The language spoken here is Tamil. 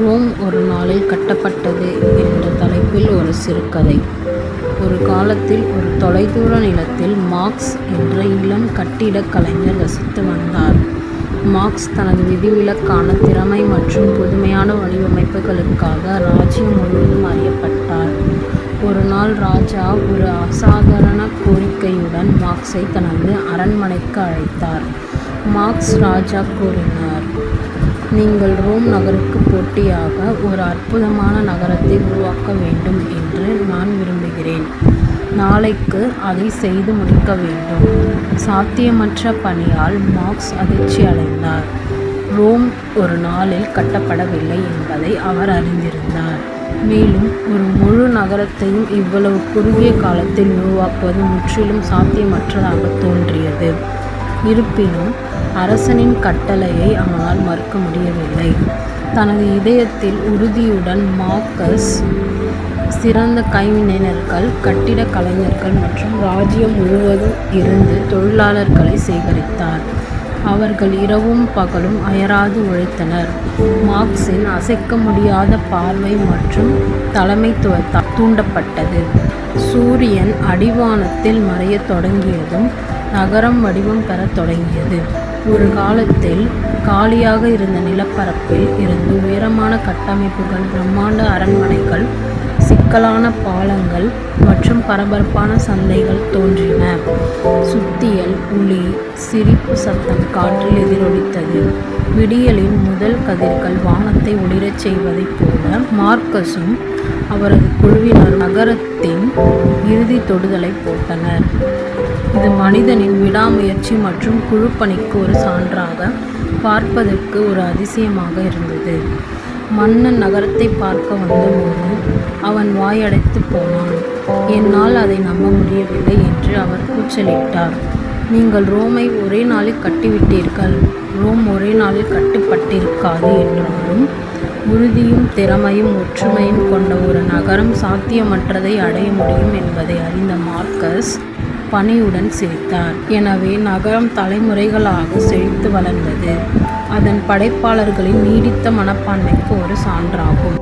ரோம் ஒரு நாளில் கட்டப்பட்டது என்ற தலைப்பில் ஒரு சிறுகதை. ஒரு காலத்தில் ஒரு தொலைதூர நிலத்தில் மார்க்ஸ் என்ற இளம் கட்டிடக் கலைஞர் வசித்து வந்தார். மார்க்ஸ் தனது விதிவிலக்கான திறமை மற்றும் புதுமையான வடிவமைப்புகளுக்காக ராஜ்யம் முழுவதும் அறியப்பட்டார். ஒரு நாள் ராஜா ஒரு அசாதாரண கோரிக்கையுடன் மார்க்ஸை தனது அரண்மனைக்கு அழைத்தார். மார்க்ஸ் ராஜா கூறினார் நீங்கள் ரோம் நகருக்குப் போட்டியாக ஒரு அற்புதமான நகரத்தை உருவாக்க வேண்டும் என்று நான் விரும்புகிறேன். நாளைக்கு அதை செய்து முடிக்க வேண்டும். சாத்தியமற்ற பணியால் மார்க்ஸ் அதிர்ச்சி அடைந்தார் ரோம் ஒரு நாளில் கட்டப்படவில்லை என்பதை அவர் அறிந்திருந்தார். மேலும் ஒரு முழு நகரத்தையும் இவ்வளவு குறுகிய காலத்தில் உருவாக்குவது முற்றிலும் சாத்தியமற்றதாக தோன்றியது. இருப்பினும் அரசனின் கட்டளையை அவனால் மறுக்க முடியவில்லை. தனது இதயத்தில் உறுதியுடன் மார்க்கஸ் சிறந்த கைவினைஞர்கள் கட்டிட கலைஞர்கள் மற்றும் ராஜ்யம் முழுவதும் இருந்து தொழிலாளர்களை சேகரித்தார். அவர்கள் இரவும் பகலும் அயராது உழைத்தனர். மார்க்ஸின் அசைக்க முடியாத பார்வை மற்றும் தலைமைத்துவத்தால் தூண்டப்பட்டது. சூரியன் அடிவானத்தில் மறையத் தொடங்கியதும் நகரம் வடிவம் பெறத் தொடங்கியது. ஒரு காலத்தில் காலியாக இருந்த நிலப்பரப்பில் இருந்து உயரமான கட்டமைப்புகள் பிரம்மாண்ட அரண்மனைகள் சிக்கலான பாலங்கள் மற்றும் பரபரப்பான சந்தைகள் தோன்றின. சுத்தியல் புலி சிரிப்பு சத்தம் காற்றில் எதிரொலித்தது. விடியலின் முதல் கதிர்கள் வானத்தை ஒளிரச் செய்வதைப் போல மார்க்கஸும் அவரது குழுவினர் நகரத்தின் இறுதித் தொடுதலைப் போட்டனர். இது மனிதனின் விடாமுயற்சி மற்றும் குழுப்பணிக்கு ஒரு சான்றாக பார்ப்பதற்கு ஒரு அதிசயமாக இருந்தது. மன்னன் நகரத்தை பார்க்க வந்தபோது அவன் வாயடைத்து போனான். என்னால் அதை நம்ப முடியவில்லை என்று அவர் கூச்சலிட்டார். நீங்கள் ரோமை ஒரே நாளில் கட்டிவிட்டீர்கள். ரோம் ஒரே நாளில் கட்டப்பட்டிருக்காது என்றாலும் உறுதியும் திறமையும் ஒற்றுமையும் கொண்ட ஒரு நகரம் சாத்தியமற்றதை அடைய முடியும் என்பதை அறிந்த மார்க்கஸ் பணியுடன் சிரித்தார். எனவே நகரம் தலைமுறைகளாக செழித்து வளர்ந்தது. அதன் படைப்பாளர்களின் நீடித்த மனப்பான்மைக்கு ஒரு சான்றாகும்.